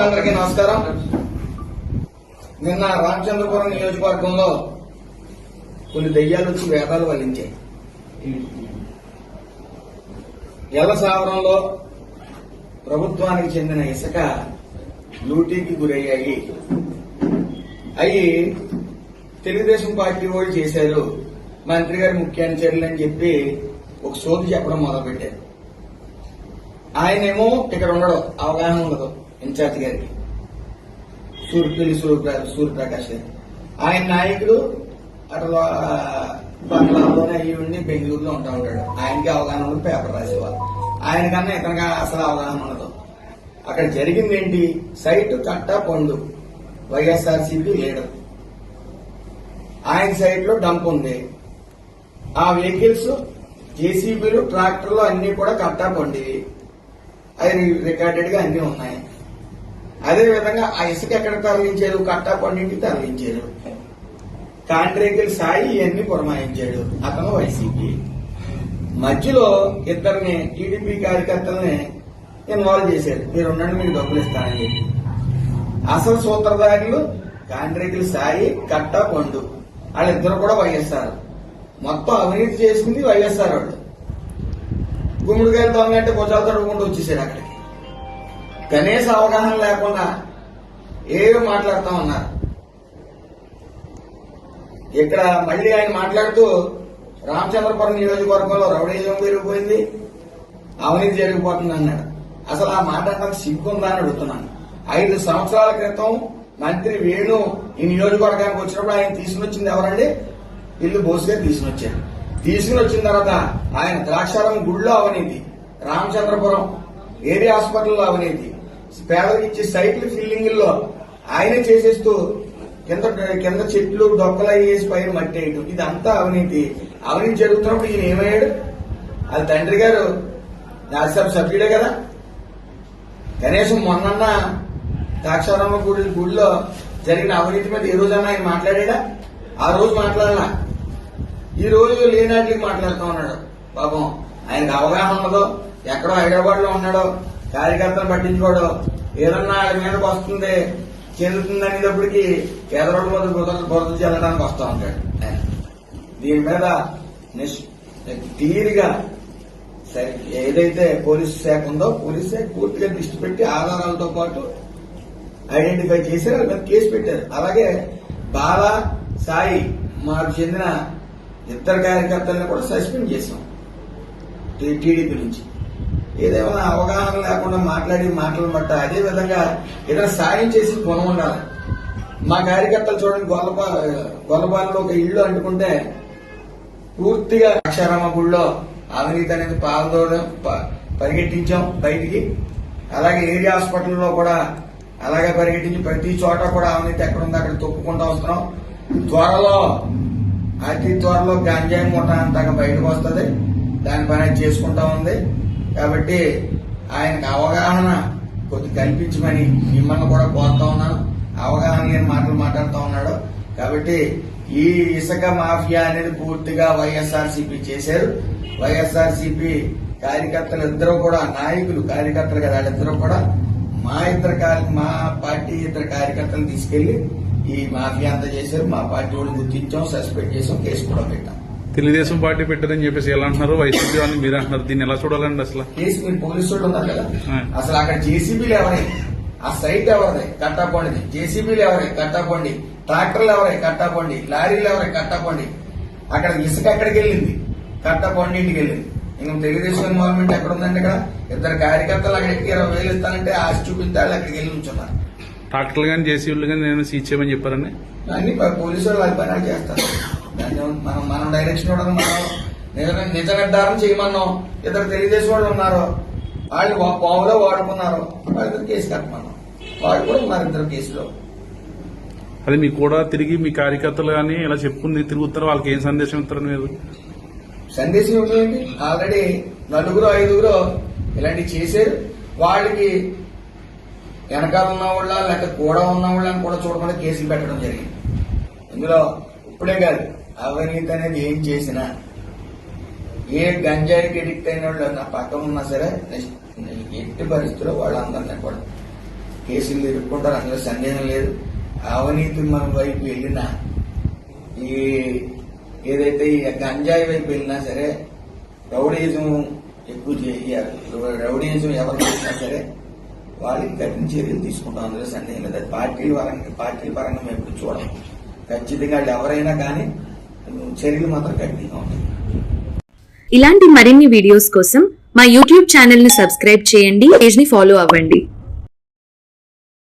అందరికీ నమస్కారం. నిన్న రామచంద్రపురం నియోజకవర్గంలో కొన్ని దెయ్యాలు వచ్చి వేదాలు వల్లించాయి. ఎల్ల ప్రభుత్వానికి చెందిన ఇసుక లూటీకి గురయ్యాయి. అవి తెలుగుదేశం పార్టీ వాళ్ళు చేశారు. మంత్రి గారి ముఖ్య చర్యలు అని చెప్పి ఒక సోది చెప్పడం మొదలుపెట్టారు. ఆయనేమో ఇక్కడ ఉండడు అవగాహన ఉండదు. ఇన్ఛార్జ్ గారికి. సూర్యపల్లి సూర్య సూర్యప్రకాష్ గారు ఆయన నాయకుడు అటు బంగ్లాలోనే అయ్యి ఉండి బెంగళూరులో ఉంటా ఉంటాడు. ఆయనకి అవగాహన ఉండదు పేపర్ రాసేవాళ్ళు ఆయన కన్నా ఇతనికి అసలు అవగాహన ఉండదు. అక్కడ జరిగింది ఏంటి? సైట్ కట్ట పండు. వైఎస్ఆర్సీపీ లీడర్. ఆయన సైట్లో డంప్ ఉంది. ఆ వెహికల్స్ జేసీబీలు ట్రాక్టర్లు అన్ని కూడా కట్టా పండివి. అది రికార్డెడ్గా అన్ని ఉన్నాయి. అదే విధంగా ఆ ఇసుక ఎక్కడ తరలించారు కట్టా పండింటికి తరలించారు కాంట్రాక్టులు సాయి ఇవన్నీ పురమాయించాడు. అతను వైసీపీ. మధ్యలో ఇద్దరిని టీడీపీ కార్యకర్తల్ని ఇన్వాల్వ్ చేశారు మీరు ఉండండి మీకు డబ్బులు ఇస్తానని చెప్పి. అసలు సూత్రధారులు కాంట్రాక్టులు సాయి కట్టా పండు వాళ్ళిద్దరు కూడా వైఎస్ఆర్. మొత్తం అవినీతి చేసుకుంది వైఎస్ఆర్ వాళ్ళు. గుమ్మడికాయలు దొంగంటే భుజాలు తడుకుంటూ వచ్చేసాడు అక్కడికి. కనీస అవగాహన లేకుండా ఏవో మాట్లాడుతూ ఉన్నారు. ఇక్కడ మళ్ళీ ఆయన మాట్లాడుతూ రామచంద్రపురం నియోజకవర్గంలో రౌడీజం పెరిగిపోయింది అవినీతి జరిగిపోతుంది అన్నాడు. అసలు ఆ మాట నాకు సిగ్గుందా అని అడుగుతున్నాను. ఐదు సంవత్సరాల క్రితం మంత్రి వేణు ఈ నియోజకవర్గానికి వచ్చినప్పుడు ఆయన తీసుకునొచ్చింది ఎవరండి? ఇల్లు బోసుగా తీసుకునొచ్చారు. తీసుకుని వచ్చిన తర్వాత ఆయన ద్రాక్షారం గుడిలో అవినీతి రామచంద్రపురం ఏరియా హాస్పిటల్లో అవినీతి పేదలకు ఇచ్చే సైట్లు ఫిల్లింగ్లో ఆయనే చేసేస్తూ కింద కింద చెట్లు డొక్కలు అయ్యేసి పైన మట్టి వేయటం ఇదంతా అవినీతి. అవినీతి జరుగుతున్నప్పుడు ఈయన ఏమయ్యాడు? అది తండ్రి గారు రాజ్యసభ సభ్యుడే కదా? కనీసం మొన్న ద్రాక్షారామ గుడి గుడిలో జరిగిన అవినీతి మీద ఏ రోజన్నా ఆయన మాట్లాడా ఆ రోజు మాట్లాడలా. ఈ రోజు లేనాటికి మాట్లాడుతూ ఉన్నాడు. పాపం ఆయనకు అవగాహన ఉన్నదో ఎక్కడో హైదరాబాద్లో ఉన్నాడో కార్యకర్తలు పట్టించుకోడు ఏదన్నా మీదకి వస్తుంది చెందుతుంది అనేటప్పటికి ఎదరోడ్ల మీద బురద బురద చెల్లడానికి వస్తూ ఉంటాడు. దీని మీద క్లియర్గా సరే, ఏదైతే పోలీసు శాఖ ఉందో పోలీస్ శాఖ పూర్తిగా దృష్టి పెట్టి ఆధారాలతో పాటు ఐడెంటిఫై చేశారు వాళ్ళ మీద కేసు పెట్టారు. అలాగే బాలా సాయి మాకు చెందిన ఇద్దరు కార్యకర్తలను కూడా సస్పెండ్ చేశాం. టీడీపీ నుంచి. ఏదేమైనా అవగాహన లేకుండా మాట్లాడి మాటలు బట్ట అదే విధంగా ఏదైనా సాయం చేసి పొనం ఉండాలి. మా కార్యకర్తలు చూడండి గొల్లపా గొల్లపాలలో ఒక ఇల్లు అంటుకుంటే పూర్తిగా అక్షరమ్మ గుళ్ళో అవినీతి అనేది పాల్దోడం ప- పరిగెట్టించాం బయటికి. అలాగే ఏరియా హాస్పిటల్లో కూడా అలాగే పరిగెట్టించి ప్రతి చోట కూడా అవినీతి ఎక్కడ ఉందో అక్కడ తొక్కుకుంటూ వస్తున్నాం. త్వరలో అతి త్వరలో గంజాయి ముఠ అంతగా బయటకు వస్తుంది. దానిపైన చేసుకుంటా ఉంది. కాబట్టి ఆయనకు అవగాహన కొద్ది కల్పించమని మిమ్మల్ని కూడా కోరుతా ఉన్నాను. అవగాహన లేని మాటలు మాట్లాడుతూ ఉన్నాడు. కాబట్టి ఈ ఇసుక మాఫియా అనేది పూర్తిగా వైఎస్ఆర్సీపీ చేశారు. వైఎస్ఆర్సీపీ కార్యకర్తలు ఇద్దరు కూడా నాయకులు కార్యకర్తలు కదా వాళ్ళిద్దరూ కూడా మా ఇద్దరు మా పార్టీ ఇద్దరు కార్యకర్తలు తీసుకెళ్ళి ఈ మాఫియా అంతా చేశారు. మా పార్టీ వాళ్ళు గుర్తించాం సస్పెండ్ చేసాం కేసు కూడా పెట్టాం. తెలుగుదేశం పార్టీ పెట్టారని చెప్పేసి ఎలా అంటున్నారు? వైసీపీ అని మీరు అంటున్నారు? దీన్ని ఎలా చూడాలండి అసలు? కేసు మీరు పోలీసు వాళ్ళు ఉన్నారు కదా. ఆ. అసలు అక్కడ జేసీబీలు ఎవరే? ఆ సైట్ ఎవరిది? కట్టాపండిది జేసీబీలు ఎవరే? కట్టాపండి ట్రాక్టర్లు ఎవరే? కట్టాపండి లారీలు ఎవరే? కట్టాపండి అక్కడ ఇసుక ఎక్కడికి వెళ్ళింది? కట్టాపండి ఇంటికి వెళ్ళింది. ఇంక తెలుగుదేశం గవర్నమెంట్ ఎక్కడ ఉందండి ఇక్కడ ఇద్దరు కార్యకర్తలు అక్కడికి ఇరవై వేలు ఇస్తానంటే ఆశ చూపిస్తే వాళ్ళు అక్కడికి వెళ్ళి ఉంచున్నారు ట్రాక్టర్లు కానీ జేసీబీలు కానీ నేను సీజ్ చేయమని చెప్పారండి? అన్ని పోలీసు వాళ్ళు వాళ్ళ పని చేస్తారు. మనం మనం డైరెక్షన్ ఇవ్వడం మనం నిజ నిర్ధారణ చేయమన్నాం. ఇద్దరు తెలుగుదేశం వాళ్ళు ఉన్నారు వాళ్ళు పావులో వాడుకున్నారు వాళ్ళిద్దరు కేసు కట్టమన్నాం. వాళ్ళు కూడా ఉన్నారు ఇద్దరు కేసులో. అది మీకు కూడా తిరిగి మీ కార్యకర్తలు కానీ ఇలా చెప్పుకుని తిరుగుతారు వాళ్ళకి ఏం సందేశం ఇస్తారు మీరు? సందేశం ఏమిటి ఆల్రెడీ నలుగురు ఐదుగురు ఇలాంటివి చేశారు. వాళ్ళకి వెనకాల ఉన్న వాళ్ళ లేక కూడా ఉన్న వాళ్ళని కూడా చూడకుండా కేసులు పెట్టడం జరిగింది. ఇందులో ఇప్పుడే కాదు అవినీతి అనేది ఏం చేసినా ఏ గంజాయికి ఎడిక్ట్ అయిన వాళ్ళు నా పక్కన ఉన్నా సరే నెక్స్ట్ ఎట్టి పరిస్థితుల్లో వాళ్ళందరినీ కూడా కేసులు ఎదుర్కొంటారు అందులో సందేహం లేదు. అవినీతి మన వైపు వెళ్ళినా ఈ ఏదైతే ఈ గంజాయి వైపు వెళ్ళినా సరే రౌడీజం ఎక్కువ చేయాలి. రౌడీజం ఎవరు చేసినా సరే వాళ్ళకి కఠిన చర్యలు తీసుకుంటాం అందులో సందేహం లేదు. అది పార్టీ పరంగా పార్టీ పరంగా మేము ఇప్పుడు చూడం ఖచ్చితంగా వాళ్ళు ఎవరైనా కానీ చర్యలు మాత్రం కఠినంగా ఉంటాయి. ఇలాంటి మరిన్ని వీడియోస్ కోసం మా యూట్యూబ్ ఛానల్ని సబ్స్క్రైబ్ చేయండి. పేజ్ని ఫాలో అవ్వండి.